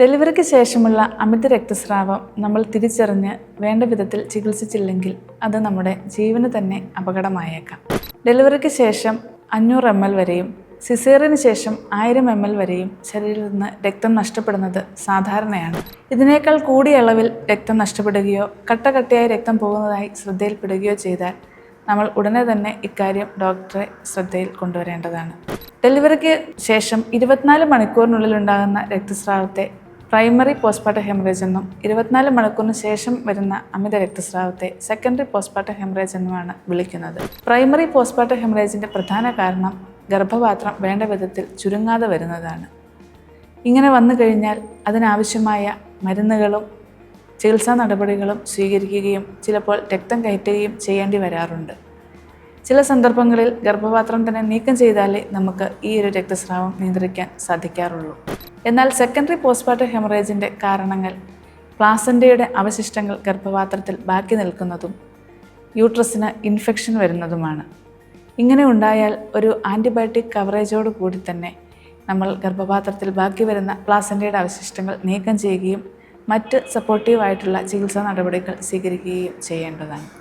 ഡെലിവറിക്ക് ശേഷമുള്ള അമിത രക്തസ്രാവം നമ്മൾ തിരിച്ചറിഞ്ഞ് വേണ്ട വിധത്തിൽ ചികിത്സിച്ചില്ലെങ്കിൽ അത് നമ്മുടെ ജീവന് തന്നെ അപകടമായേക്കാം. ഡെലിവറിക്ക് ശേഷം അഞ്ഞൂറ് എം എൽ വരെയും സിസേറിന് ശേഷം ആയിരം എം എൽ വരെയും ശരീരത്തിൽ നിന്ന് രക്തം നഷ്ടപ്പെടുന്നത് സാധാരണയാണ്. ഇതിനേക്കാൾ കൂടിയ അളവിൽ രക്തം നഷ്ടപ്പെടുകയോ കട്ട കട്ടയായി രക്തം പോകുന്നതായി ശ്രദ്ധയിൽപ്പെടുകയോ ചെയ്താൽ നമ്മൾ ഉടനെ തന്നെ ഇക്കാര്യം ഡോക്ടറെ ശ്രദ്ധയിൽ കൊണ്ടുവരേണ്ടതാണ്. ഡെലിവറിക്ക് ശേഷം ഇരുപത്തിനാല് മണിക്കൂറിനുള്ളിൽ ഉണ്ടാകുന്ന രക്തസ്രാവത്തെ പ്രൈമറി പോസ്റ്റ്മോർട്ടം ഹെമറേജ് എന്നും ഇരുപത്തിനാല് മണിക്കൂറിന് ശേഷം വരുന്ന അമിത രക്തസ്രാവത്തെ സെക്കൻഡറി പോസ്റ്റ്മോർട്ടം ഹെമറേജ് എന്നുമാണ് വിളിക്കുന്നത്. പ്രൈമറി പോസ്റ്റ്മോർട്ടം ഹെമറേജിന്റെ പ്രധാന കാരണം ഗർഭപാത്രം വേണ്ട വിധത്തിൽ ചുരുങ്ങാതെ വരുന്നതാണ്. ഇങ്ങനെ വന്നു കഴിഞ്ഞാൽ അതിനാവശ്യമായ മരുന്നുകളും ചികിത്സാ നടപടികളും സ്വീകരിക്കുകയും ചിലപ്പോൾ രക്തം കയറ്റുകയും ചെയ്യേണ്ടി വരാറുണ്ട്. ചില സന്ദർഭങ്ങളിൽ ഗർഭപാത്രം തന്നെ നീക്കം ചെയ്താലേ നമുക്ക് ഈ ഒരു രക്തസ്രാവം നിയന്ത്രിക്കാൻ സാധിക്കാറുള്ളൂ. എന്നാൽ സെക്കൻഡറി പോസ്റ്റ്മോർട്ടം ഹെമറേജിന്റെ കാരണങ്ങൾ പ്ലാസന്റയുടെ അവശിഷ്ടങ്ങൾ ഗർഭപാത്രത്തിൽ ബാക്കി നിൽക്കുന്നതും യൂട്രസിന് ഇൻഫെക്ഷൻ വരുന്നതുമാണ്. ഇങ്ങനെ ഉണ്ടായാൽ ഒരു ആന്റിബയോട്ടിക് കവറേജോട് കൂടി തന്നെ നമ്മൾ ഗർഭപാത്രത്തിൽ ബാക്കി വരുന്ന പ്ലാസന്റയുടെ അവശിഷ്ടങ്ങൾ നീക്കം ചെയ്യുകയും മറ്റ് സപ്പോർട്ടീവായിട്ടുള്ള ചികിത്സാ നടപടികൾ സ്വീകരിക്കുകയും ചെയ്യേണ്ടതാണ്.